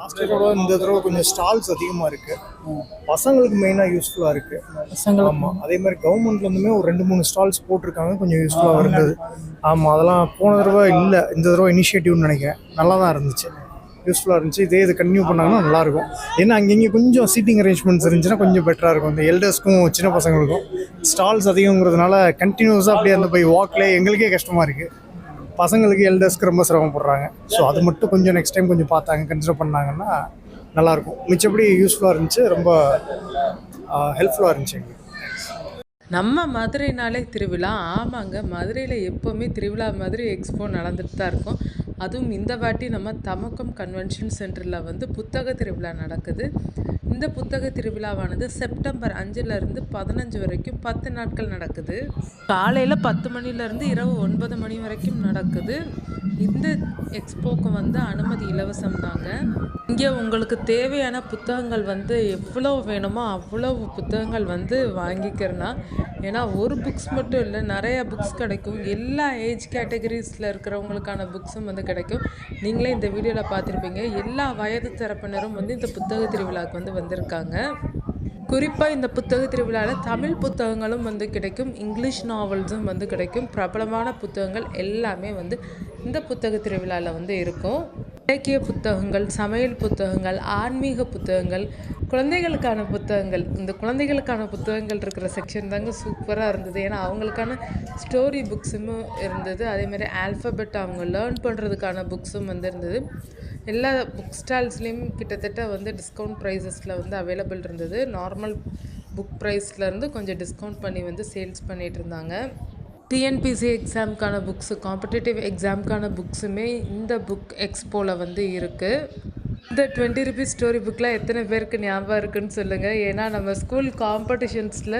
Last இயரோட இந்த தடவை கொஞ்சம் ஸ்டால்ஸ் அதிகமாக இருக்கு. பசங்களுக்கு மெயினாக யூஸ்ஃபுல்லாக இருக்கு. பசங்களுக்கு. ஆமாம் அதே மாதிரி கவர்மெண்ட்லேருந்துமே ஒரு ரெண்டு மூணு ஸ்டால்ஸ் போட்டிருக்காங்க. கொஞ்சம் யூஸ்ஃபுல்லாக இருந்தது ஆமாம் அதெல்லாம் போன தடவை இல்லை. இந்த தடவை இனிஷியேட்டிவ்னு நினைக்கிறேன். நல்லா தான் இருந்துச்சு. யூஸ்ஃபுல்லாக இருந்துச்சு. இதே இது கண்டினியூ பண்ணாங்கன்னா நல்லாயிருக்கும் ஏன்னா அங்கங்கே கொஞ்சம் சீட்டிங் அரேஞ்ச்மெண்ட்ஸ் இருந்துச்சுன்னா கொஞ்சம் பெட்டராக இருக்கும். இந்த எல்டர்ஸ்க்கும் சின்ன பசங்களுக்கும். ஸ்டால்ஸ் அதிகங்கிறதுனால கண்டினியூஸாக அப்படியே அந்த போய் வாக்லேயே எங்களுக்கே கஷ்டமாக இருக்குது பசங்களுக்கு எல்டர்ஸ்க்கு ரொம்ப சிரமப்படுறாங்க. ஸோ அது மட்டும் கொஞ்சம் நெக்ஸ்ட் டைம் கொஞ்சம் பார்த்தாங்க கன்சிடர் பண்ணாங்கன்னா நல்லாயிருக்கும். மிச்சப்படி யூஸ்ஃபுல்லாக இருந்துச்சு ரொம்ப ஹெல்ப்ஃபுல்லாக இருந்துச்சு எங்களுக்கு. நம்ம மதுரைனாலே திருவிழா. ஆமாங்க மதுரையில் எப்போவுமே திருவிழா மாதிரி எக்ஸ்போ நடந்துட்டு தான் இருக்கும். அதுவும் இந்த வாட்டி நம்ம தமக்கம் கன்வென்ஷன் சென்டரில் வந்து புத்தக திருவிழா நடக்குது. இந்த புத்தக திருவிழாவானது செப்டம்பர் அஞ்சுலேருந்து பதினஞ்சு வரைக்கும் பத்து நாட்கள் நடக்குது. காலையில் பத்து மணிலேருந்து இரவு ஒன்பது மணி வரைக்கும் நடக்குது. இந்த எக்ஸ்போக்கு வந்து அனுமதி இலவசம் தாங்க இங்கே உங்களுக்கு தேவையான புத்தகங்கள் வந்து எவ்வளோ வேணுமோ அவ்வளவு புத்தகங்கள் வந்து வாங்கிக்கிறனா ஏன்னா ஒரு புக்ஸ் மட்டும் இல்லை நிறைய புக்ஸ் கிடைக்கும். எல்லா ஏஜ் கேட்டகரிஸில் இருக்கிறவங்களுக்கான புக்ஸும் வந்து கிடைக்கும். நீங்களே இந்த வீடியோவில் பார்த்துருப்பீங்க. எல்லா வயது தரப்பினரும் வந்து இந்த புத்தக திருவிழாவுக்கு வந்து வந்திருக்காங்க. குறிப்பாக இந்த புத்தக திருவிழாவில் தமிழ் புத்தகங்களும் வந்து கிடைக்கும் இங்கிலீஷ் நாவல்ஸும் வந்து கிடைக்கும். பிரபலமான புத்தகங்கள் எல்லாமே வந்து இந்த புத்தக திருவிழாவில் வந்து இருக்கும். இலக்கிய புத்தகங்கள் சமையல் புத்தகங்கள் ஆன்மீக புத்தகங்கள் குழந்தைகளுக்கான புத்தகங்கள். இந்த குழந்தைகளுக்கான புத்தகங்கள் இருக்கிற செக்ஷன் தாங்க சூப்பராக இருந்தது. ஏன்னா அவங்களுக்கான ஸ்டோரி புக்ஸும் இருந்தது. அதேமாதிரி ஆல்ஃபபெட் அவங்க லேர்ன் பண்ணுறதுக்கான புக்ஸும் வந்து இருந்தது. எல்லா புக் ஸ்டால்ஸ்லேயும் கிட்டத்தட்ட வந்து டிஸ்கவுண்ட் ப்ரைஸஸில் வந்து அவைலபிள் இருந்தது. நார்மல் புக் ப்ரைஸ்லேருந்து கொஞ்சம் டிஸ்கவுண்ட் பண்ணி வந்து சேல்ஸ் பண்ணிகிட்டு இருந்தாங்க. டிஎன்பிசி எக்ஸாமுக்கான புக்ஸு காம்படிட்டிவ் எக்ஸாமுக்கான புக்ஸுமே இந்த புக் எக்ஸ்போவில் வந்து இருக்குது இந்த டுவெண்ட்டி ருபீஸ் ஸ்டோரி புக்கில் எத்தனை பேருக்கு ஞாபகம் இருக்குன்னு சொல்லுங்கள் ஏன்னா நம்ம ஸ்கூல் காம்படிஷன்ஸில்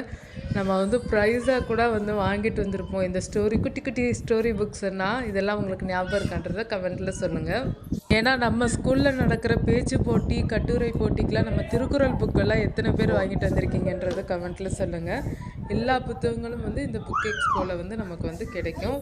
நம்ம வந்து ப்ரைஸாக கூட வந்து வாங்கிட்டு வந்திருப்போம். இந்த ஸ்டோரி குட்டி குட்டி ஸ்டோரி புக்ஸ்னால் இதெல்லாம் உங்களுக்கு ஞாபகம் இருக்கான்றதை கமெண்ட்டில் சொல்லுங்கள் ஏன்னா நம்ம ஸ்கூலில் நடக்கிற பேச்சு போட்டி கட்டுரை போட்டிக்கெலாம் நம்ம திருக்குறள் புக்கெல்லாம் எத்தனை பேர் வாங்கிட்டு வந்திருக்கீங்கன்றதை கமெண்ட்டில் சொல்லுங்கள் எல்லா புத்தகங்களும் வந்து இந்த புக் எக்ஸ்போவில் வந்து நமக்கு வந்து கிடைக்கும்.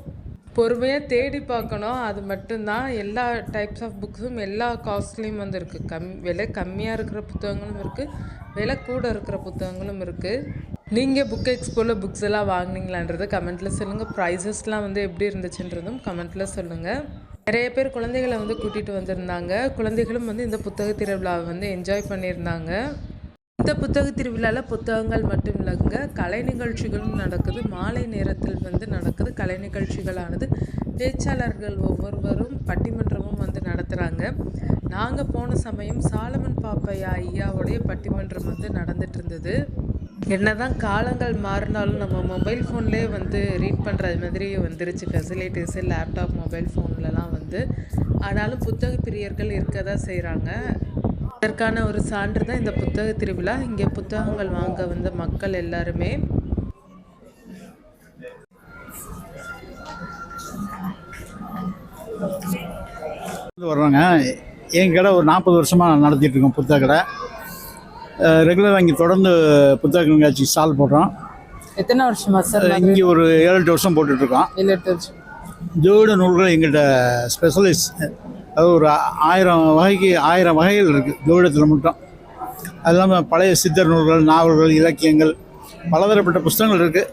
பொறுமையாக தேடி பார்க்கணும். அது மட்டும்தான் எல்லா டைப்ஸ் ஆஃப் புக்ஸும் எல்லா காஸ்ட்லேயும் வந்து இருக்குது கம் விலை கம்மியாக இருக்கிற புத்தகங்களும் இருக்குது விலை கூட இருக்கிற புத்தகங்களும் இருக்குது நீங்கள் புக் எக்ஸ்போவில் புக்ஸ் எல்லாம் வாங்கினீங்களான்றது கமெண்ட்டில் சொல்லுங்கள் ப்ரைஸஸ்லாம் வந்து எப்படி இருந்துச்சுன்றதும் கமெண்ட்டில் சொல்லுங்கள் நிறைய பேர் குழந்தைகளை வந்து கூட்டிகிட்டு வந்திருந்தாங்க. குழந்தைகளும் வந்து இந்த புத்தக திருவிழாவை வந்து என்ஜாய் பண்ணியிருந்தாங்க. இந்த புத்தக திருவிழாவில் புத்தகங்கள் மட்டும் இல்லைங்க கலை நிகழ்ச்சிகளும் நடக்குது. மாலை நேரத்தில் வந்து நடக்குது. கலை நிகழ்ச்சிகளானது பேச்சாளர்கள் ஒவ்வொருவரும் பட்டிமன்றமும் வந்து நடத்துகிறாங்க நாங்கள் போன சமயம் சாலமன் பாப்பையா ஐயாவுடைய பட்டிமன்றம் வந்து நடந்துட்டு இருந்தது. என்னதான் காலங்கள் மாறினாலும் நம்ம மொபைல் ஃபோன்லேயே வந்து ரீட் பண்ணுறது மாதிரி வந்துருச்சு. ஃபெசிலிட்டிஸு லேப்டாப் மொபைல் ஃபோன்லலாம் வந்து. ஆனாலும் புத்தக பிரியர்கள் இருக்க தான் செய்கிறாங்க அதற்கான ஒரு சான்று தான் இந்த புத்தக திருவிழா. இங்கே புத்தகங்கள் வாங்க வந்த மக்கள் எல்லாருமே. வர்றாங்க என் கடை ஒரு நாற்பது வருஷமாக நடத்திட்டு இருக்கோம் புத்தக கடை. ரெகுலராக இங்கே தொடர்ந்து புத்தக கண்காட்சி ஸ்டால் போடுறோம். எத்தனை வருஷமா சார் இங்கே ஒரு ஏழு எட்டு வருஷம் போட்டுட்ருக்கோம். ஏழு எட்டு வருஷம். ஜோட நூல்கள் எங்கிட்ட ஸ்பெஷலிஸ்ட் அது ஒரு ஆயிரம் வகைக்கு ஆயிரம் வகைகள் இருக்குது ஜோடத்தில் மட்டும். அது இல்லாமல் பழைய சித்தர் நூல்கள் நாவல்கள் இலக்கியங்கள் பலதரப்பட்ட புஸ்தகங்கள் இருக்குது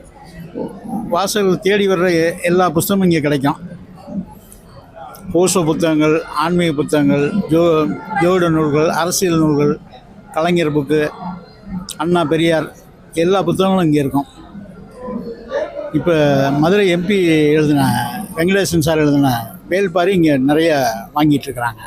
வாசகர்கள் தேடி வர்ற எல்லா புஸ்தகமும் இங்கே கிடைக்கும். போசோ புத்தகங்கள் ஆன்மீக புத்தகங்கள் ஜோ ஜோட நூல்கள் அரசியல் நூல்கள் கலைஞர் புக்கு அண்ணா பெரியார் எல்லா புத்தகங்களும் இங்கே இருக்கும். இப்போ மதுரை எம்பி எழுதின வெங்கடேசன் சார் எழுதின வேல்பாரி இங்கே நிறைய வாங்கிட்டு இருக்கிறாங்க.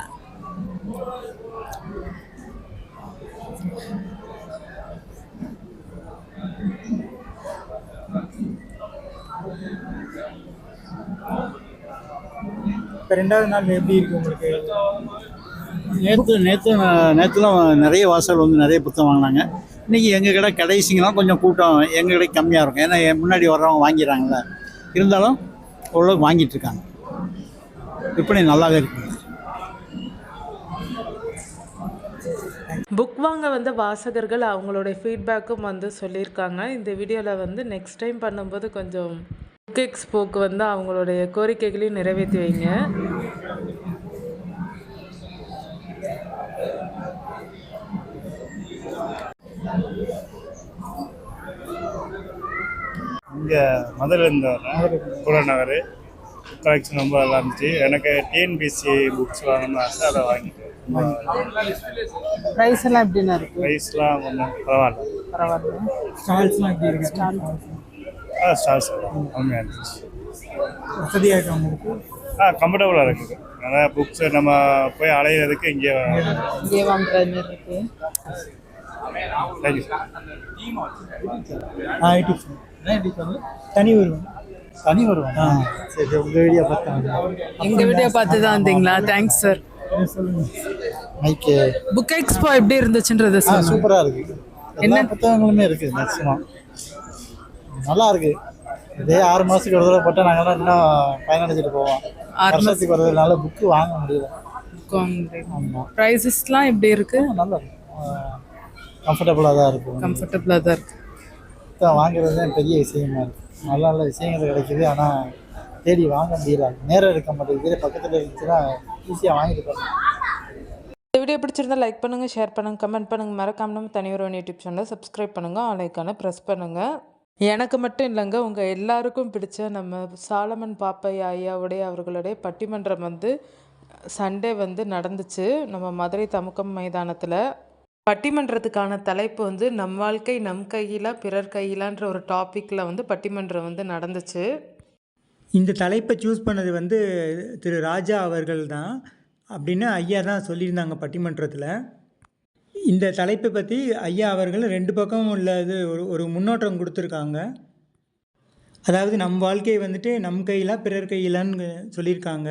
இப்போ ரெண்டாவது நாள் எப்படி இருக்கு உங்களுக்கு? நேற்று நேற்று நேற்றுலாம் நிறைய வாசல் வந்து நிறைய புத்தகம் வாங்கினாங்க. இன்றைக்கி எங்கள் கடை கடைசிங்கெல்லாம் கொஞ்சம் கூட்டம் எங்கள் கடை கம்மியாக இருக்கும். ஏன்னா என் முன்னாடி வர்றவங்க வாங்கிடுறாங்கல்ல. இருந்தாலும் ஓரளவுக்கு வாங்கிட்டுருக்காங்க விற்பனை நல்லாவே இருக்குது புக் வாங்க வந்த வாசகர்கள் அவங்களுடைய ஃபீட்பேக்கும் வந்து சொல்லியிருக்காங்க. இந்த வீடியோவில் வந்து நெக்ஸ்ட் டைம் பண்ணும்போது கொஞ்சம் புக் எக்ஸ்போக்கு வந்து அவங்களுடைய கோரிக்கைகளையும் நிறைவேற்றி வைங்க. இங்கே மதுரையிலேருந்து வரேன் புறநகர் கலெக்ஷன் ரொம்ப நல்லா இருந்துச்சு. எனக்கு டிஎன்பிசி புக்ஸ் வாங்கணும்னு ஆசை அதை வாங்கிட்டேன். ப்ரைஸ் எல்லாம் எப்படிண்ணா இருக்கு? ப்ரைஸ்லாம் கொஞ்சம் பரவாயில்ல. பரவாயில்ல ஸ்டால்ஸ்லாம் எப்படி இருக்கு? ஆ ஸ்டார்ஸ் கம்மியாக இருந்துச்சு. வசதியாக இருக்கு ஆ கம்ஃபர்டபுளாக இருக்குது நிறையா புக்ஸ் நம்ம போய் அலையிறதுக்கு இங்கே இங்கே வாங்குற மாதிரி இருக்கு. தேங்க்யூ ஐடி தனி வருவேன் தனி ஆ. சரி உங்கள் வீடியோ பார்த்தாங்க எங்க வீடியோ பார்த்து தான் வந்தீங்களா தேங்க்ஸ் சார் சொல்லுங்கள் மைக்கு புக் எக்ஸ்போ எப்படி இருந்துச்சுன்றத சொல்லுங்க. சூப்பராக இருக்குது எல்லா புத்தகங்களுமே இருக்குது மேக்ஸிமம் நல்லா இருக்கு. இதே ஆறு மாதத்துக்கு ஒரு தடவை போட்டால் நாங்கள்லாம் இன்னும் பயனடைஞ்சிட்டு போவோம். ஆறு வருஷத்துக்கு ஒரு தடவை புக்கு வாங்க முடியல. ஆமாம் ப்ரைஸஸ்லாம் எப்படி இருக்கு? நல்லா இருக்கு. கம்ஃபர்டபுளாக தான் இருக்கும் கம்ஃபர்டபுளாக தான் இருக்கு. புத்தகம் வாங்குறது தான் பெரிய விஷயமா இருக்குது நல்ல நல்ல விஷயங்கள் கிடைக்குது. ஆனால் தேடி வாங்க முடியல. நேரம் இருக்க மாட்டேங்குது. பக்கத்தில் இருந்துச்சுன்னா ஈஸியாக வாங்கிட்டு போகலாம் இந்த வீடியோ பிடிச்சிருந்தா லைக் பண்ணுங்கள் ஷேர் பண்ணுங்கள் கமெண்ட் பண்ணுங்கள் மறக்காம நம்ம தனி யூடியூப் சேனலை சப்ஸ்கிரைப் பண்ணுங்கள் ஆலைக்கான ப்ரெஸ் பண்ணுங்கள் எனக்கு மட்டும் இல்லைங்க உங்கள் எல்லாருக்கும் பிடிச்ச நம்ம சாலமன் பாப்பை ஐயாவுடைய அவர்களுடைய பட்டிமன்றம் வந்து சண்டே வந்து நடந்துச்சு. நம்ம மதுரை தமுக்கம் மைதானத்தில். பட்டிமன்றத்துக்கான தலைப்பு வந்து நம் வாழ்க்கை நம் கையில பிறர் கையிலான்ற ஒரு டாப்பிக்கில் வந்து பட்டிமன்றம் வந்து நடந்துச்சு. இந்த தலைப்பை சூஸ் பண்ணது வந்து திரு ராஜா அவர்கள் தான் அப்படின்னு ஐயா தான் சொல்லியிருந்தாங்க பட்டிமன்றத்தில். இந்த தலைப்பை பற்றி ஐயா அவர்கள் ரெண்டு பக்கமும் உள்ளது ஒரு ஒரு முன்னோட்டம் கொடுத்துருக்காங்க. அதாவது நம் வாழ்க்கை வந்துட்டு நம் கையில் பிறர் கையிலான்னு சொல்லியிருக்காங்க.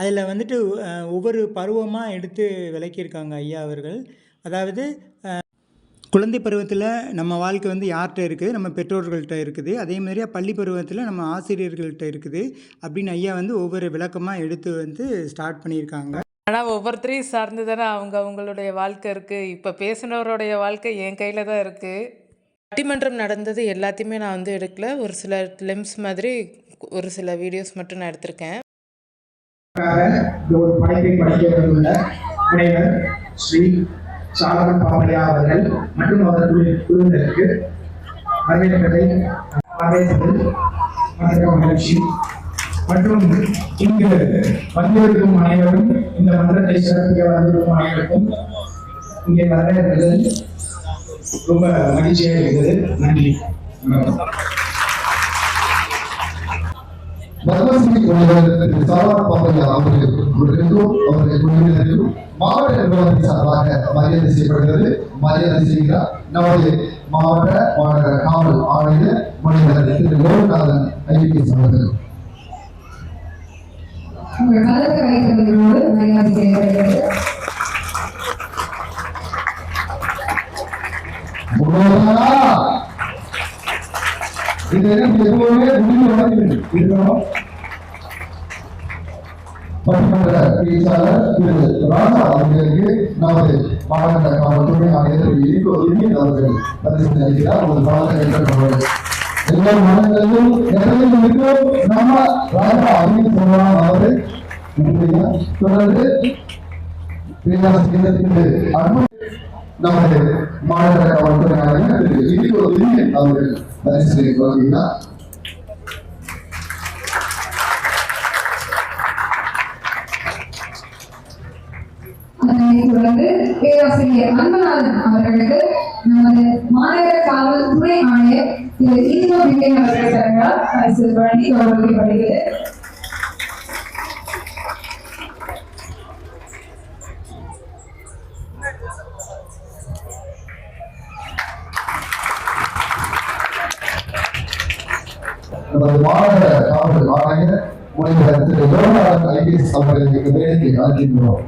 அதில் வந்துட்டு ஒவ்வொரு பருவமாக எடுத்து விளக்கியிருக்காங்க ஐயா அவர்கள். அதாவது குழந்தை பருவத்தில் நம்ம வாழ்க்கை வந்து யார்கிட்ட இருக்குது? நம்ம பெற்றோர்கள்ட்ட இருக்குது. அதே மாதிரியா பள்ளி பருவத்தில் நம்ம ஆசிரியர்கள்ட்ட இருக்குது. அப்படின்னு ஐயா வந்து ஒவ்வொரு விளக்கமாக எடுத்து வந்து ஸ்டார்ட் பண்ணியிருக்காங்க. ஆனால் ஒவ்வொருத்தரையும் சார்ந்து தானே அவங்க அவங்களுடைய வாழ்க்கை இருக்குது இப்போ பேசினவருடைய வாழ்க்கை என் கையில் தான் இருக்குது பட்டிமன்றம் நடந்தது எல்லாத்தையுமே நான் வந்து எடுக்கல. ஒரு சில லெம்ஸ் மாதிரி ஒரு சில வீடியோஸ் மட்டும் நான் எடுத்திருக்கேன். ஒரு படைப்பை படிக்க வந்துள்ள முனைவர் ஸ்ரீ சாலமன் பாப்பையா அவர்கள் மற்றும் அவர்களுடைய குழு- குழுவினருக்கு வரவேற்பதை வரவேற்பதில் மறக்க மகிழ்ச்சி மற்றும் இங்கு வந்திருக்கும் அனைவரும் இந்த மன்றத்தை சிறப்பிக்க வந்திருக்கும் அனைவருக்கும் இங்கே வரவேற்பதில் ரொம்ப மகிழ்ச்சியாக இருக்குது நன்றி வணக்கம். பத்மஸ்ரீ விருது திரு சாரா பாப்பையா அவர்களுக்கும் அவருடைய குழுவினருக்கும் மாவட்ட நிர்வாகத்தின் சார்பாக மரியாதை செய்யப்படுகிறது. மரியாதை செய்கிறார். நமது மாவட்ட மாநகர காவல் ஆணையர் முனைவர் திரு. லோகநாதன் ஐபிஎஸ் அவர்கள் வைத்தவர்களோடு மரியாதை செய்யப்படுகிறது. இது எனக்கு எப்பவுமே முடிவு வரைக்கும் பட்டிமன்ற பேச்சாளர் திரு ராஜா அவர்களுக்கு நமது மாவட்ட காவல்துறை ஆணையர் அவர்கள் பரிசு அளிக்கிறார் ஒரு எல்லா மாநிலங்களிலும் எத்தனையும் இருக்கும் நம்ம ராஜா அப்படின்னு சொல்லலாம் அவரு நன்றியா. தொடர்ந்து பேராசிரியருக்கு அன்பு நமது மாநகர காவல்துறை திரு இனிகோ இனியன் அவர்கள் பரிசு வழங்குகிறார் தொடர்ந்து பேராசிரியர் அன்பநாதன் அவர்களுக்கு நமது மாநகர காவல் துணை ஆணையர் திரு ஈசோ பிங்கன் அவர்கள் தரங்களால் பரிசு வழங்கி கௌரவிக்கப்படுகிறது. நமது மாநகர காவல் ஆணையர் முனைவர் திரு லோகநாதன் ஐபிஎஸ் அவர்களுக்கு வேலைக்கு அழைக்கின்றோம்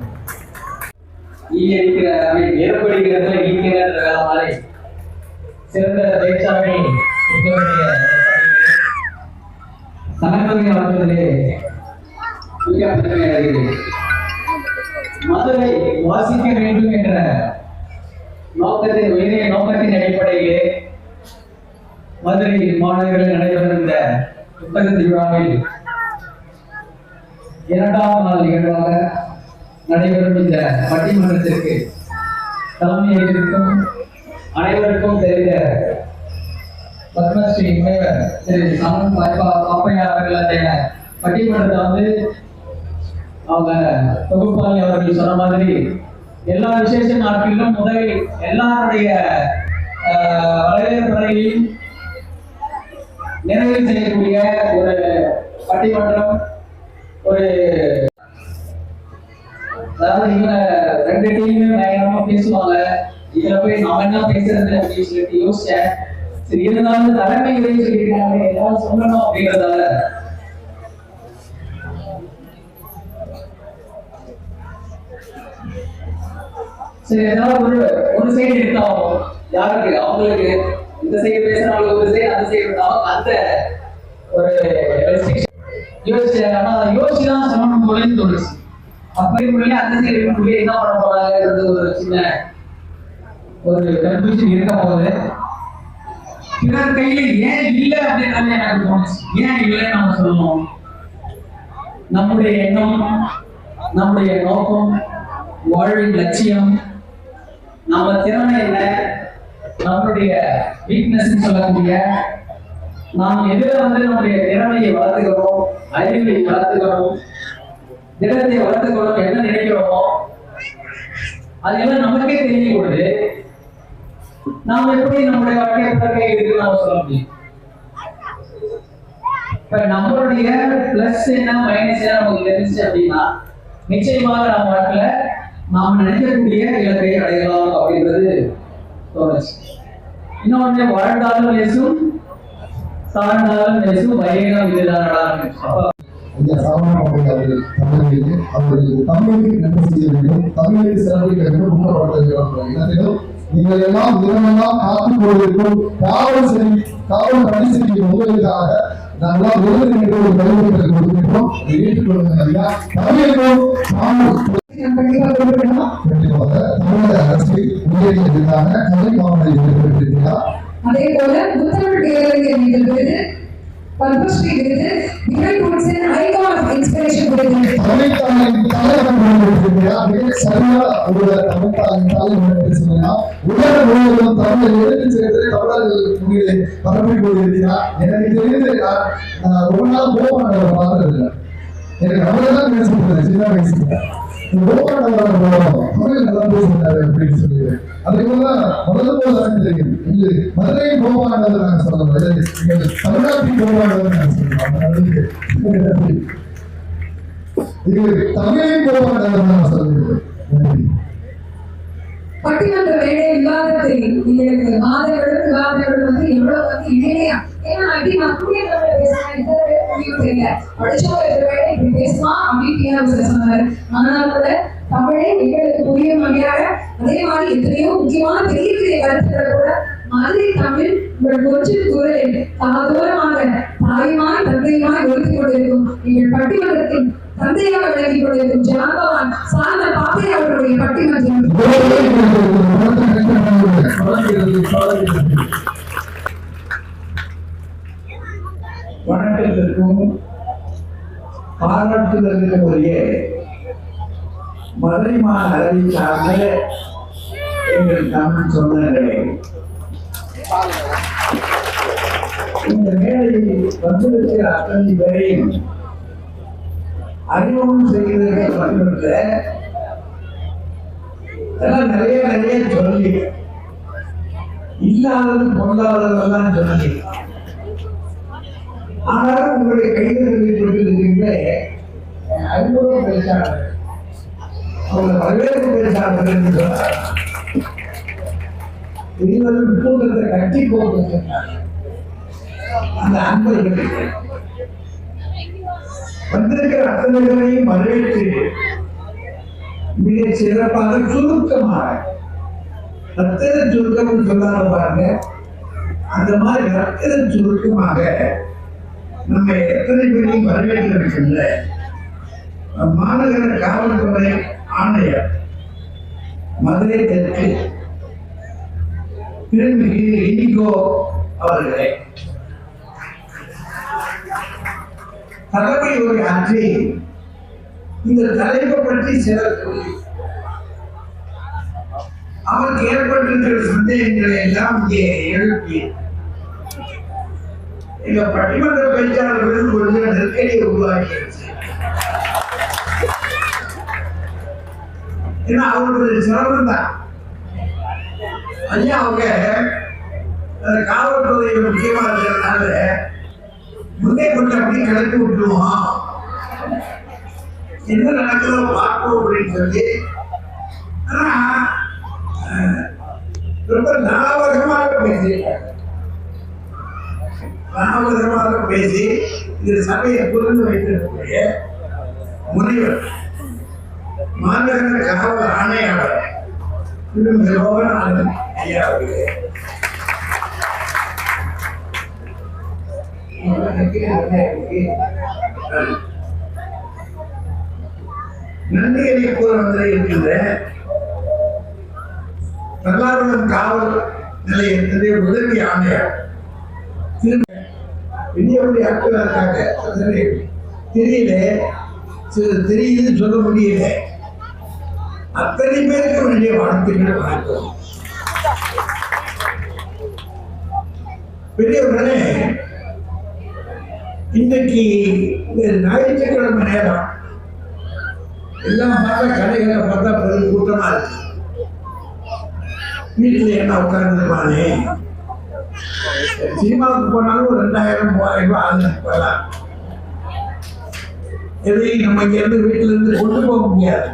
ஏற்படுகிறதுல மாதிரி சிறந்த மதுரை வாசிக்க வேண்டும் என்ற நோக்கத்தின் உயிரிய நோக்கத்தின் அடிப்படையிலே மதுரை மாநகரில் நடைபெறும் இந்த புத்தக திருவிழாவில் இரண்டாம் நாள் நிகழ்வாக நடைபெறும் இந்த பட்டிமன்றத்திற்கு தலைமை அனைவருக்கும் தெரிந்த பத்மஸ்ரீ முனைவர் திரு சமன் பாப்பா பாப்பையா அவர்களுடைய பட்டிமன்றத்தை வந்து அவங்க தொகுப்பாளி அவர்கள் சொன்ன மாதிரி எல்லா விசேஷ நாட்களிலும் முதலில் எல்லாருடைய ஆஹ், நிறைவு செய்யக்கூடிய ஒரு பட்டிமன்றம் ஒரு அதாவது இவங்க ரெண்டு டீமும் பயங்கரமா பேசுவாங்க. இதுல போய் நம்ம என்ன பேசுறது அப்படின்னு சொல்லிட்டு யோசிச்சேன். சரி இருந்தாலும் தலைமை உரை சொல்லியிருக்காங்க. ஏதாவது சொல்லணும் அப்படிங்கிறதால? சரி ஏதாவது ஒரு ஒரு சைடு எடுத்தாலும் யாருக்கு? அவங்களுக்கு. இந்த சைடு பேசுறவங்களுக்கு ஒரு சைடு அந்த சைடு இருந்தாலும் அந்த ஒரு restriction. யோசிச்சேன் ஆனா அதை யோசிச்சு தான் சொல்லணும் போலன்னு தோணுச்சு அப்படி முன்னாடி அந்த சைடு இருக்கக்கூடிய என்ன பண்ண போறாங்கிறது ஒரு சின்ன ஒரு கன்ஃபியூஷன் இருக்க போகுது. பிறர் கையில ஏன் இல்லை அப்படின்றது எனக்கு தோணுச்சு. ஏன் இல்லைன்னு நம்ம சொல்லணும். நம்முடைய எண்ணம் நம்முடைய நோக்கம் வாழ்வின் லட்சியம் நம்ம திறமை என்ன நம்மளுடைய வீக்னஸ் சொல்லக்கூடிய நாம் எதிர வந்து நம்முடைய திறமையை வளர்த்துக்கிறோம் அறிவை வளர்த்துக்கிறோம் திடத்தை வளர்த்துக்கிறோம் என்ன நினைக்கிறோமோ அதெல்லாம் நமக்கே தெரியும் பொழுது நாம் எப்படி நம்முடைய வாழ்க்கை பிறக்கை இருக்குன்னு சொல்ல முடியும். இப்ப நம்மளுடைய பிளஸ் என்ன மைனஸ் என்ன நமக்கு தெரிஞ்சு அப்படின்னா நிச்சயமாக நம்ம வாழ்க்கையில நாம் நினைக்கக்கூடிய இலக்கை அடையலாம் அப்படின்றது தோணுச்சு. இன்னொன்னு வாழ்ந்தாலும் இயேசும் தாழ்ந்தாலும் இயேசும் வைரம் இதுதான் ஐயா அவர்கள் தமிழிலே அவர்களுக்கு தமிழுக்கு நன்மை செய்ய வேண்டும்? தமிழுக்கு சிறப்பிக்க வேண்டும். ஊக்கப்படுத்த நீங்கள் எல்லாம் தினமெல்லாம் காத்துக் கொண்டிருக்கும் காவல் செய் காவல் பணி செய்யும் உங்களுக்காக நாங்களாம் விருது என்று ஒரு கல்வியை கொடுக்கின்றோம். ஐயா. தமிழுக்கும் தமிழக அரசை உயர்ந்திருக்காங்க கலை மாமலை பெற்றிருக்கிறார் அதே போல முத்தமிழ் பேரறிஞர் என்ற விருது பத்மஸ்ரீ விருது விமல் குட்ஸின் ஐகான் ஆஃப் இன்ஸ்பிரேஷன் விருது தமிழ்த்தாயின் தலைவன் இருக்கிறார் சரியா உள்ள தமிழ்த்தாயின் தலைவன் பேசுகிறார் உலக முழுவதும் தமிழை எடுத்து சேர்த்து தமிழர்கள் முன்னிலை பரப்பிக் கொண்டிருக்கிறார் எனக்கு தெரிந்து நான் ரொம்ப நாள் பார்த்ததில்லை எனக்கு அவரை தான் பேசிட்டு சின்ன வயசுல. அப்படின்னு முதல்ல போல தெரியும் மதுரை கோபாண்டவர் நாங்கள் சொல்லணும் தமிழ்நாட்டின் கோபாண்டவர் நாங்கள் சொல்லணும் இது தமிழின் கோபாண்டவர் நான் சொல்லுகிறேன் நன்றி பட்டிமன்ற மேடை விவாதத்தில் எங்களுக்கு விவாதங்களும் வந்து எவ்வளவு வந்து ஏன்னா அப்படி நான் தெரியல படிச்சவங்க இந்த இப்படி பேசலாம் அப்படின்னு அவர் சொன்னாரு. கூட தமிழை எங்களுக்கு புரியும் வகையாக அதே மாதிரி எத்தனையோ முக்கியமான பெரிய பெரிய கருத்துக்களை கூட மதுரை தமிழ் உங்கள் கொஞ்சம் குரலில் தாதூரமாக தாயுமாய் தந்தையுமாய் ஒழித்துக் கொண்டிருக்கும் பட்டிமன்றத்தின் தந்தையாக விளங்கிக் கொண்டிருக்கும் ஜாம்பவான் சார்ந்த பாப்பை அவர்களுடைய பட்டிமன்றம் வணக்கத்திற்கும் பாராட்டுதலுக்கும் உரிய மதுரை மாநகரை சார்ந்த எங்கள் தமிழ் சொந்தங்களே இந்த மேடையில் வந்திருக்கிற அத்தனை பேரையும் அறிமுகம் செய்வதற்கு வந்திருந்த இதெல்லாம் நிறைய நிறைய சொல்லி இல்லாதது பொருளாதாரம் சொல்லி ஆனாலும் உங்களுடைய கைதர்களை கொண்டிருக்கின்ற அறிமுகம் பேசாளர் அவங்க வரவேற்பு பேசாளர்கள் என்று சொன்னார். இருவரும் கூட்டத்தை கட்டி போட்டு சொன்னார். அந்த அன்பர்களுக்கு வந்திருக்கிற அத்தனைகளையும் வரவேற்று மிக சிறப்பாக சுருக்கமாக ரத்தின சுருக்கம் சொல்லாத பாருங்க. அந்த மாதிரி ரத்தின சுருக்கமாக நம்ம எத்தனை பேரையும் வரவேற்கிறதுல மாநகர காவல்துறை ஆணையர் மதுரை தெற்கு திருமிகு இனிகோ அவர்களே. தலைமை ஒரு ஆற்றி இந்த தலைப்பை பற்றி சிலர் அவருக்கு ஏற்பட்டிருக்கிற சந்தேகங்களை எல்லாம் இங்கே எழுப்பி எங்க பட்டிமன்ற பேச்சாளர்களுக்கு கொஞ்சம் நெருக்கடியை உருவாக்கிடுச்சு ஏன்னா அவங்களுக்கு சிரமம் தான். ஐயா அவங்க காவல்துறை முக்கியமா இருக்கிறதுனால முன்னே கொஞ்சம் அப்படி கிளப்பி விட்டுருவோம். என்ன நடக்குதோ பார்ப்போம் அப்படின்னு சொல்லி. ஆனா ரொம்ப லாபகமாக பேசியிருக்காங்க ராமதர்மாக பேசி இந்த சபையை புரிந்து வைத்திருக்கக்கூடிய முனைவர் மாநகர காவல் ஆணையாளர் திரு லோகநாதன் ஐயா அவர்களே. நன்றிகளை கூற பல்லாவரம் காவல் நிலையத்திலே உதவி ஆணையர் பெரிய பெரிய ஆட்கள் இருக்காங்க தெரியல சில தெரியுதுன்னு சொல்ல முடியல. அத்தனை பேருக்கு வேண்டிய வாழ்த்துக்கள் வணக்கம். பெரியவர்களே இன்னைக்கு இந்த ஞாயிற்றுக்கிழமை நேரம் எல்லாம் பார்த்தா கடைகளை பார்த்தா பெரும் கூட்டமா இருக்கு. வீட்டுல என்ன உட்கார்ந்துருப்பானே? சினிமாவுக்கு போனாலும் ஒரு ரெண்டாயிரம் மூவாயிரம் ரூபாய் ஆகுது இப்பெல்லாம் எதையும் நம்ம இங்க இருந்து வீட்டுல இருந்து கொண்டு போக முடியாது.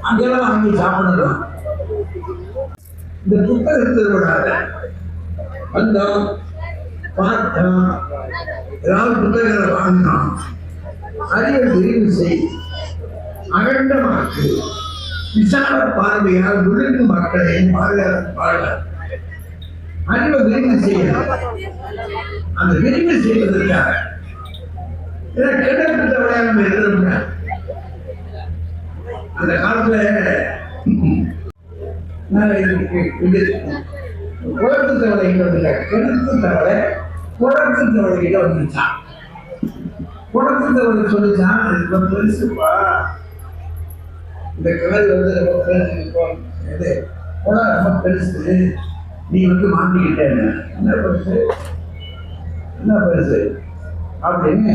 அங்கெல்லாம் வாங்கி சாப்பிடணும். இந்த புத்தகத்தை விடாத வந்தோம் பார்த்தோம் ஏதாவது புத்தகங்களை வாங்கினோம் அறிய தெரிவு செய் அகண்டமாக்கு விசால பார்வையால் விழுந்து மக்களையும் பாதுகாத்து வாழ அறிவை விரிவு செய்யணும் அந்த விரிவு செய்வதற்காக. ஏன்னா கிட்டத்தட்ட விளையாட எழுதுறோம்னா அந்த காலத்துல குளத்து தவளை இல்லை. கிணத்து தவளை குளத்து தவளை கிட்ட வந்துச்சான் குளத்து தவளை சொல்லிச்சான் இது ரொம்ப பெருசுப்பா. இந்த கிணறு வந்து ரொம்ப பெருசு இது குளம் ரொம்ப பெருசு. நீ வந்து மாட்டிக்கிட்ட என்ன? பெருசு? என்ன பெருசு? அப்படின்னு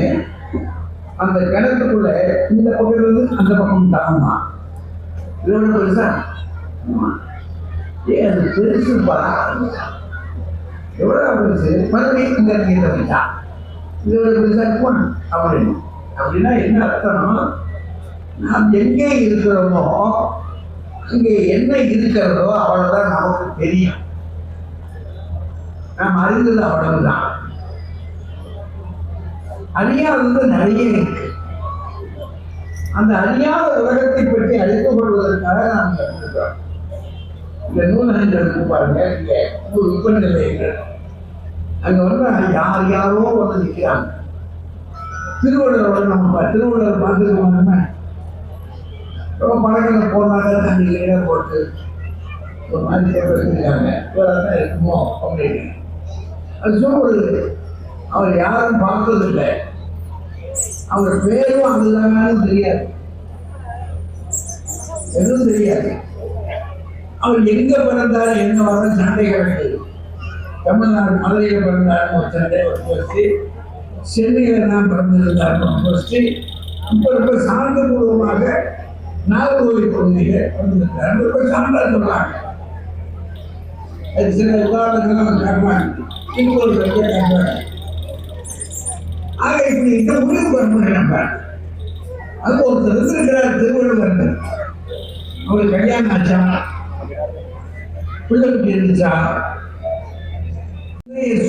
அந்த கிணத்துக்குள்ள இந்த பக்கம் இருந்து அந்த பக்கம் தாங்கம்மா இதோட பெருசா? ஏன் அது பெருசுப்பா எவ்வளோ பெருசு? மறுபடியும் இங்க இறங்கி வந்துட்டா இதோட பெருசா? இருக்குமா அப்படின்னு. அப்படின்னா என்ன அர்த்தம் நாம் எங்கே இருக்கிறோமோ அங்கே என்ன இருக்கிறதோ அவ்வளோதான் நமக்கு தெரியும். நாம் அறிந்தது அவ்வளவுதான். அறியாதது நிறைய இருக்கு. அந்த அறியாத உலகத்தை பற்றி அறிந்து கொள்வதற்காக நாம் கற்றுக்கிறோம் இந்த நூலகங்களுக்கு பாருங்க இங்க நூறு விற்பனை நிலையங்கள் அங்க வந்து யார் யாரோ வந்து நிற்கிறாங்க திருவள்ளுவர் நம்ம திருவள்ளுவர் பார்த்துருக்கோம் நம்ம ரொம்ப பழக்கத்தை போனாங்க தண்ணியில போட்டு ஒரு மாதிரி வச்சிருக்காங்க இருக்குமோ அப்படின்னு. அது சொல்றது அவர் யாரும் பார்த்ததில்லை. அவர் பேரும் அதுதான் தெரியாது. எதுவும் தெரியாது. அவர் எங்க பிறந்தார் என்ன வர சண்டை கிடையாது தமிழ்நாடு மதுரையில் பிறந்தார் ஒரு சண்டை ஒரு போச்சு சென்னையில் தான் பிறந்திருந்தார் ஒரு போச்சு இப்போ ரொம்ப சார்ந்தபூர்வமாக நாகர்கோவில் பகுதியில் பிறந்திருந்தார் ரொம்ப சான்றா சொல்றாங்க. அது சில உதாரணங்கள் நம்ம காட்டுவாங்க. இன்னொரு பெரிய காட்டுவாங்க ஆக இப்படி இந்த முடிவு வரணும் நம்ம அது ஒருத்தர் திருவள்ளுவர் அவருக்கு கல்யாணம் ஆச்சா பிள்ளைக்கு இருந்துச்சா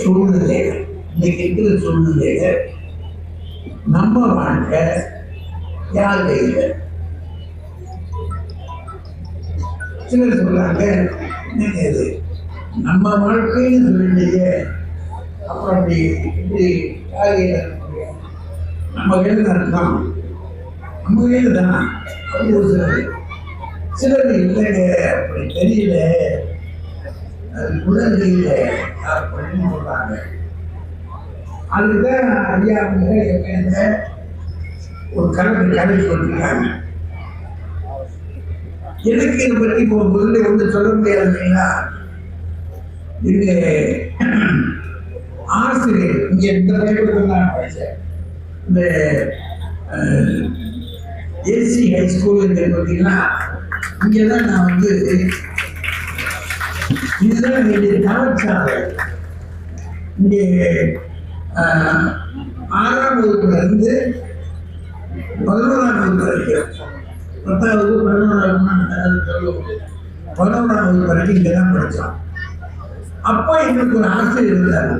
சூழ்நிலை இன்னைக்கு இருக்கிற சூழ்நிலையில நம்ம வாழ்க்கை யாரு இல்லை சிலர் சொல்றாங்க என்னங்க நம்ம வாழ்க்கைன்னு சொல்லிட்டீங்க அப்புறம் அப்படி இப்படி நம்ம கையில் தான். இருக்கோம் நம்ம கையில் தான். அப்படி ஒரு சிலர் சிலர் இல்லைங்க அப்படி தெரியல. அது குழந்தை இல்லை. அப்படின்னு சொல்றாங்க? அதுதான் ஐயா அவங்க ஒரு கணக்கு கணக்கு சொல்லிருக்காங்க எனக்கு இதை பற்றி முதல்ல ஒன்று சொல்ல முடியாது இல்லைங்களா? இது ஆசிரியர் இங்கே இந்த பள்ளிக்கூடத்தில் நான் படித்தேன் இந்த ஏசி ஹை ஸ்கூல் பார்த்தீங்கன்னா இங்கே தான் நான் வந்து இதுதான் என்னுடைய தவச்சாலை இங்கே ஆறாம் வகுப்புல இருந்து பதினோராம் வகுப்பு வரைக்கும் பத்தாவது பதினோராம் பதினோராம் வகுப்பு வரைக்கும் இங்கே தான் படித்தோம் அப்போ எங்களுக்கு ஒரு ஆசிரியர் இருந்தார்.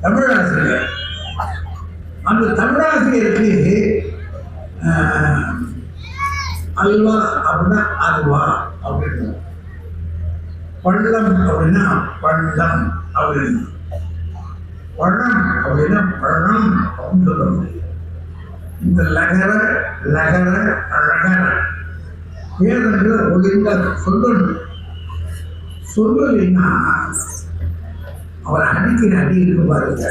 தமிழ் ஆசிரியர் அந்த தமிழாசிரியருக்கு ஆஹ், அல்வா அப்படின்னா அல்வா அப்படின்னு. பள்ளம் அப்படின்னா பள்ளம் அப்படின்னு. பழம் அப்படின்னா பழம் அப்படின்னு சொல்ல இந்த லகர லகர அழகர. வேதங்களை ஒழுங்கா சொல்லணும் சொல்லலைன்னா அவர் அடிக்கிற அடி இருக்கு பாருங்க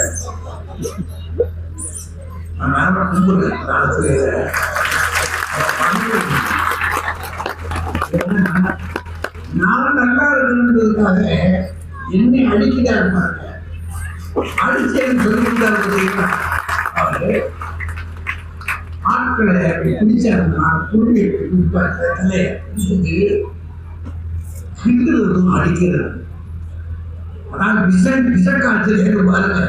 அதனால கும்பிடு ஆசிரியரை நான் நல்லா இருக்கணுன்றதுக்காக என்னை அடிக்கிறார் பாருங்க. அடிச்சேன்னு சொல்லியிருந்தார் பார்த்தீங்களா ஆட்களை அப்படி பிடிச்சாருன்னா குருவி பிடிப்பார். தலையை பிடிச்சிட்டு கிண்டுறதும் அடிக்கிறது அதாவது விஷ காய்ச்சல் ஏறு பாருங்க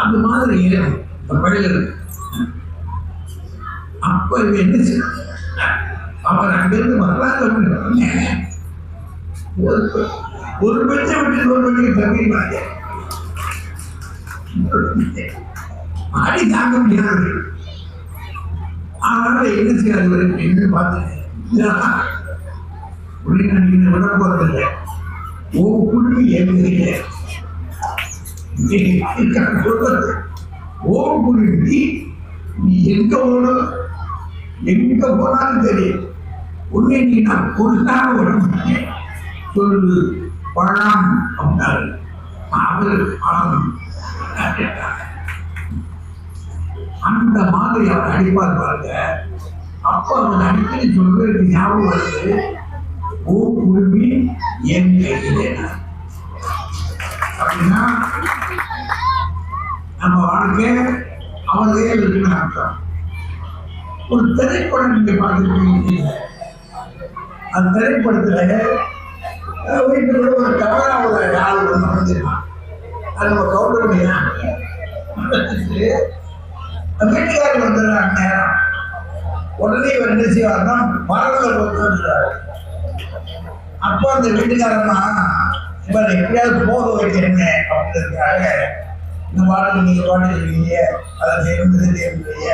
அந்த மாதிரி ஏறும் இந்த அப்ப என்ன அவர் அங்கிருந்து வரலாறு ஒரு ஒரு விட்டு ஒரு பெண்ணுக்கு தப்பிடுவாங்க அடி தாங்க முடியாது. அதனால என்ன செய்யாது என்று பார்த்தேன் அப்படின்னு நீங்க விட போறதில்லை ஓ குழுவி எங்க சொல்றது ஓ குழுவி நீ எங்க போனோ எங்க போனாலும் சரி உன்னை நீ நான் பொருளாக விட மாட்டேன் சொல்லு பழம் அப்படின்னாரு. அவர் பழம் அந்த மாதிரி அவர் அடிப்பார் பாருங்க. அப்போ அவர் அடிக்கடி சொல்றது ஞாபகம் வருது. ஓ என் கையிலே அப்படின்னா நம்ம வாழ்க்கை அவர் கையில் இருக்குன்னு அர்த்தம். ஒரு திரைப்படம் நீங்க பார்த்துருக்கீங்க. அந்த திரைப்படத்துல அஹ், வீட்டுக்குள்ள ஒரு தவறா ஒரு ஆள் ஒன்று வந்துருக்கான் அது நம்ம கவுண்டர் வீட்டுக்காரர் வந்துடுறாங்க நேரம் உடனே வந்து என்ன செய்வார்னா மரத்தில் வந்துடுறாரு. அப்போ அந்த வீட்டுக்காரம்மா இவர் எப்படியாவது போக வைக்கிறீங்க அப்படின்றதுக்காக இந்த பாடல் நீங்க பாடிருக்கீங்க அதை செய்யறது செய்யறீங்க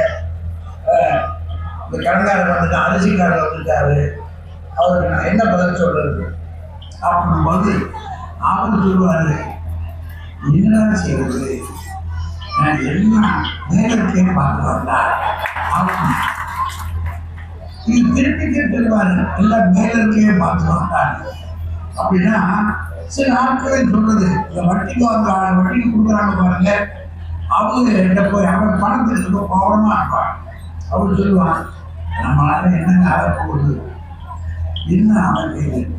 இந்த கடங்காரர் வந்துட்டு அரிசிக்காரர் வந்துட்டாரு அவருக்கு நான் என்ன பதில் சொல்றது? அப்படின்னு போது அவர் சொல்லுவாரு என்னடா செய்யறது நான் நேரத்தையும் பார்க்க பார்த்து வந்தா அப்படின்னு இது திருப்பி திருப்பி எல்லாம் மேல இருக்கையே பார்த்து வந்தாங்க அப்படின்னா சில ஆட்களை சொல்றது? இந்த வட்டிக்கு வந்த வட்டிக்கு கொடுக்குறாங்க பாருங்க. அவங்க கிட்ட போய் அவன் பணத்துக்கு ரொம்ப கவனமா இருப்பான். அவர் சொல்லுவான் நம்மளால என்னங்க ஆக என்ன அவன் கையில்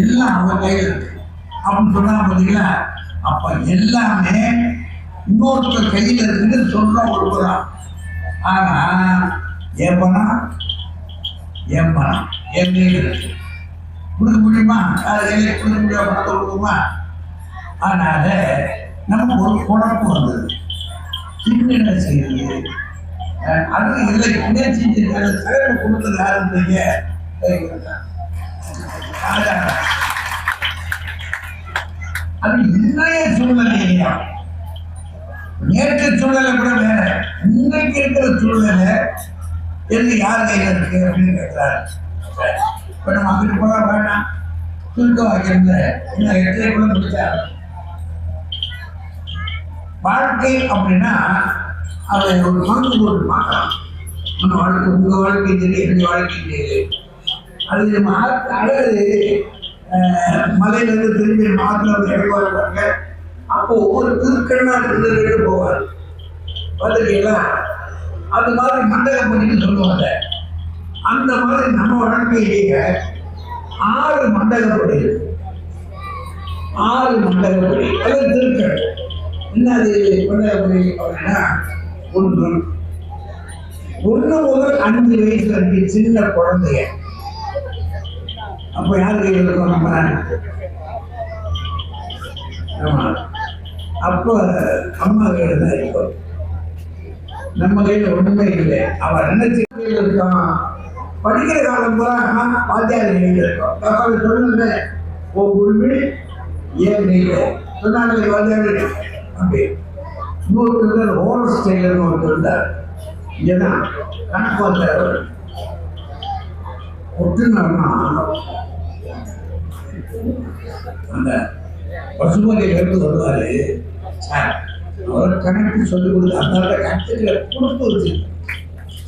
எல்லாம் அவன் கையில் இருக்கு? அப்படின்னு சொன்னா பார்த்தீங்களா அப்ப எல்லாமே இன்னொருத்தர் கையில் இருக்குன்னு சொல்ற ஒருவரா ஆனா என் பணம் என் பணம் என் கையில் கொடுக்க முடியுமா? அதை கையில் கொடுக்க முடியாம? பணத்தை கொடுக்குமா அதனால நமக்கு ஒரு குழப்பம் வந்தது. என்ன செய்யுது அது இல்லை. என்ன செஞ்சிருக்காரு தலைவர் கொடுத்தது யாருன்றீங்க அது இன்றைய சூழ்நிலையா நேற்று சூழ்நிலை கூட வேற. இன்னைக்கு இருக்கிற சூழ்நிலை எது யார் கையில் இருக்கு அப்படின்னு கேட்கிறாரு இப்ப நம்ம அங்கிட்டு போக வேண்டாம் சுருக்க வைக்கிறது இன்னும் எட்டரை கூட முடிச்சாரு வாழ்க்கை அப்படின்னா அதை ஒரு பங்கு போட்டு பார்க்கலாம். நம்ம வாழ்க்கை உங்க வாழ்க்கை சரி என்னுடைய வாழ்க்கை சரி அது நம்ம அழகு. அஹ், மலையிலிருந்து திரும்பி மாத்துல வந்து இறங்குவாங்க அப்போ ஒவ்வொரு திருக்கண்ணா இருந்து போவார். பார்த்துருக்கீங்களா அது மாதிரி மண்டலம் பண்ணிட்டு சொல்லுவாங்க. அந்த மாதிரி நம்ம வாழ்க்கையிலேயே ஆறு மண்டலப்படி இருக்கு. ஆறு மண்டலப்படி அது திருக்கள் என்ன அது மண்டலப்படி அப்படின்னா ஒன்று. ஒன்று முதல் அஞ்சு வயசு அஞ்சு சின்ன குழந்தைய. அப்போ யார் கையில் இருக்கோம் நம்ம ஆமாம் அப்போ அம்மா கையில் தான் இருக்கும். நம்ம கையில ஒண்ணுமே இல்லை. அவன் என்ன கையில் இருக்கான். படிக்கிற காலம் பூரா வாத்தியார் கையில் இருக்கும். அப்ப ஓ உண்மை ஏன் கையில் சொன்னாங்க வாத்தியார் அப்படி. இன்னொருத்தர் ஓரஸ் டெய்லர்னு ஒருத்தர் இருந்தார். ஏன்னா கணக்கு வந்தார் ஒட்டுனா அந்த பசுமதியில இருந்து வருவாரு சார். அவர் கணக்கு சொல்லிக் கொடுத்து அந்த கணக்குல கொடுப்பது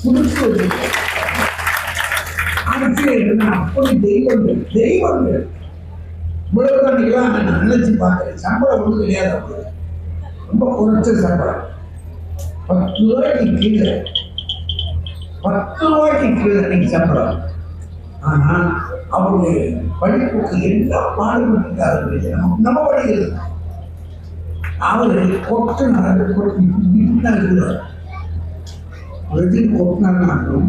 கொடுப்பது கொடுத்து அப்படி தெய்வங்கள் தெய்வங்கள். இவ்வளவு நான் நினைச்சு பார்க்குறேன். சம்பளம் ஒன்றும் கிடையாது அவங்க ரொம்ப குறைச்ச சம்பளம். பத்து ரூபாய்க்கு கீழே. பத்து ரூபாய்க்கு கீழே அன்னைக்கு சம்பளம். ஆனால் அவருடைய படிப்புக்கு எல்லாம் பாடுபட்டு நம்ம நம்ம படிக்கிறது அவரு கொட்டினார் கொட்டினார் எது கொட்டினாலும்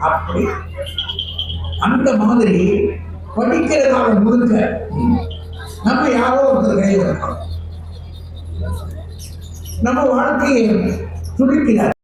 அப்படி அந்த மாதிரி படிக்கிறதாக முழுக்க நம்ம யாரோ ஒருத்தர் கையில் இருக்கோம் நம்ம வாழ்க்கையை துடிக்கிறார்.